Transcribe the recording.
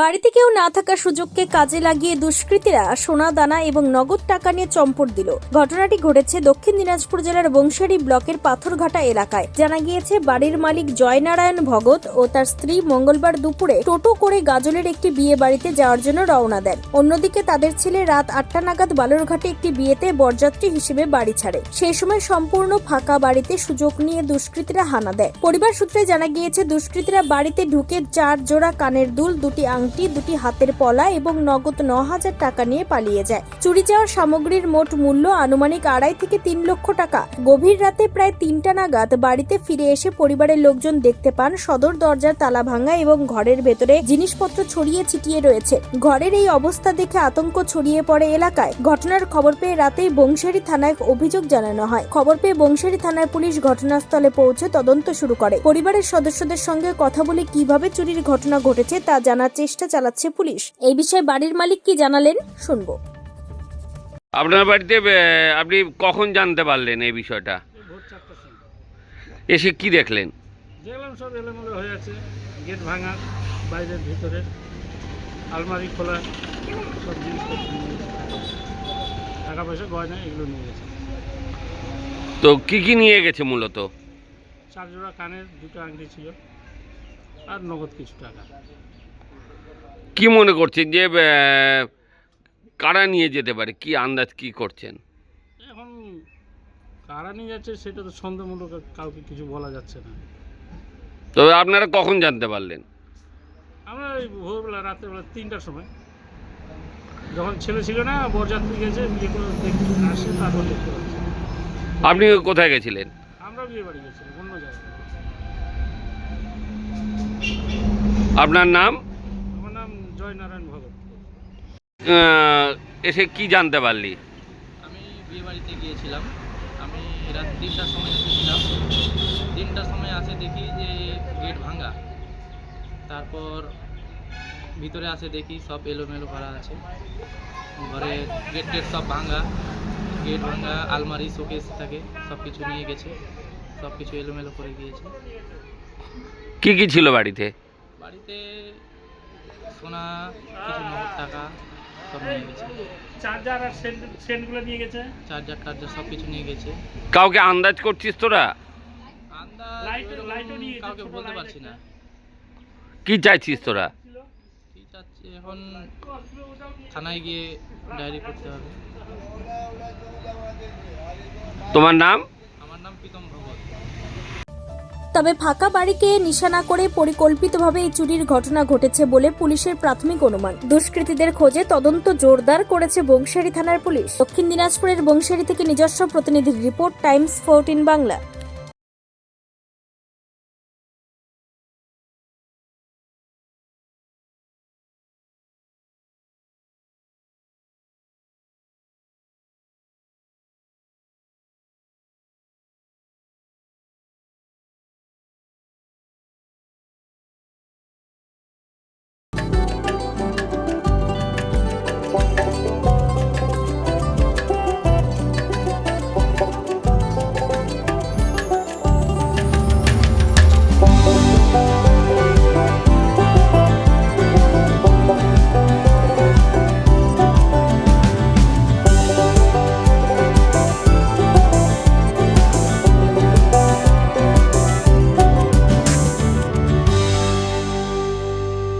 বাড়িতে কেউ না থাকার সুযোগকে কাজে লাগিয়ে দুষ্কৃতীরা সোনা, দানা এবং নগদ টাকা নিয়ে চম্পট দিল। ঘটনাটি ঘটেছে দক্ষিণ দিনাজপুর জেলার বংশারী ব্লকের পাথরঘাটা এলাকায়। জানা গিয়েছে, বাড়ির মালিক জয়নারায়ণ ভগত ও তার স্ত্রী মঙ্গলবার দুপুরে টোটো করে গাজলের একটি বিয়ে বাড়িতে যাওয়ার জন্য রওনা দেন। অন্যদিকে তাদের ছেলে রাত আটটা নাগাদ বালুরঘাটে একটি বিয়েতে বরযাত্রী হিসেবে বাড়ি ছাড়ে। সেই সময় সম্পূর্ণ ফাঁকা বাড়িতে সুযোগ নিয়ে দুষ্কৃতীরা হানা দেয়। পরিবার সূত্রে জানা গিয়েছে, দুষ্কৃতীরা বাড়িতে ঢুকে চার জোড়া কানের দুল, দুটি আংটি দুটি হাতের পলা এবং নগদ ন হাজার টাকা নিয়ে পালিয়ে যায়। চুরি যাওয়ার সামগ্রীর মোট মূল্য আনুমানিক আড়াই থেকে তিন লক্ষ টাকা। গভীর রাতে প্রায় তিনটা নাগাদ বাড়িতে ফিরে এসে পরিবারের লোকজন দেখতে পান সদর দরজার তালা ভাঙা এবং ঘরের ভেতরে জিনিসপত্র ছড়িয়ে ছিটিয়ে রয়েছে। ঘরের এই অবস্থা দেখে আতঙ্ক ছড়িয়ে পড়ে এলাকায়। ঘটনার খবর পেয়ে রাতেই বংশারী থানায় অভিযোগ জানানো হয়। খবর পেয়ে বংশারী থানার পুলিশ ঘটনাস্থলে পৌঁছে তদন্ত শুরু করে। পরিবারের সদস্যদের সঙ্গে কথা বলে কীভাবে চুরির ঘটনা ঘটেছে তা জানার চেষ্টা চালাচ্ছে পুলিশ। এই বিষয়ে বাড়ির মালিক কি জানালেন শুনব। আপনার বাড়িতে আপনি কখন জানতে পারলেন এই বিষয়টা? এসে কি দেখলেন? দেখলাম সব এলোমেলো হয়ে আছে গেট ভাঙা বাইরের ভিতরে আলমারি খোলা সব জিনিসপত্র টাকা পয়সা গয়না এগুলো নিয়ে গেছে। তো কি কি নিয়ে গেছে মূলত? চার জোড়া কানের দুটো আংটি ছিল আর নগদ কিছু টাকা। কি মনে করছেন যে কারা নিয়ে যেতে পারে? কি আন্দাজ কি করছেন? এখন কারা নিয়ে যাচ্ছে সেটা তো সন্দেহমূলক কাউকে কিছু বলা যাচ্ছে না। তবে আপনারা কখন জানতে পারলেন? আমরা ওই ভোরবেলা রাত্রেবেলা তিনটার সময়। যখন ছেলে ছিল না বরযাত্রী গেছে বিয়ে করে দেখতে আসে তারপর দেখতে পাচ্ছি। আপনি কোথায় গেছিলেন? আমরা বিয়ে বাড়ি গেছিলাম অন্য জায়গায়। আপনার নাম? নাম জয়নারায়ণ ভগত। এসে কি জানতে পারলি? আমি বিয়ে বাড়িতে গিয়েছিলাম। আমি রাত তিনটার সময় এসেছিলাম। তিনটার সময় আসে দেখি যে গেট ভাঙা। তারপর ভিতরে আসে দেখি সব এলোমেলো করা আছে। ঘরে গেট টেট সব ভাঙা। গেট ভাঙা আলমারি শোকেস থাকে সব কিছু নিয়ে গেছে। সব কিছু এলোমেলো করে গিয়েছে। কি কি ছিল বাড়িতে? বাড়িতে সোনা কিছু নগদ টাকা সব নিয়ে গেছে। চার্জার আর সেন্ট সেন্টগুলো নিয়ে গেছে? চার্জার টার্জার সব কিছু নিয়ে গেছে। কাউকে আন্দাজ করছিস তোরা? আন্দাজ লাইট- লাইটও নিয়ে গেছে, কাউকে বলতে পারছি না। কি চাইছিস তোরা? কি চাচ্ছি? এখন থানায় গিয়ে ডায়েরি করতে হবে। তোমার নাম? তবে ফাঁকা বাড়িকে নিশানা করে পরিকল্পিতভাবে এই চুরির ঘটনা ঘটেছে বলে পুলিশের প্রাথমিক অনুমান। দুষ্কৃতীদের খোঁজে তদন্ত জোরদার করেছে বংশারী থানার পুলিশ। দক্ষিণ দিনাজপুরের বংশারী থেকে নিজস্ব প্রতিনিধির রিপোর্ট, টাইমস, ফোরটিন বাংলা।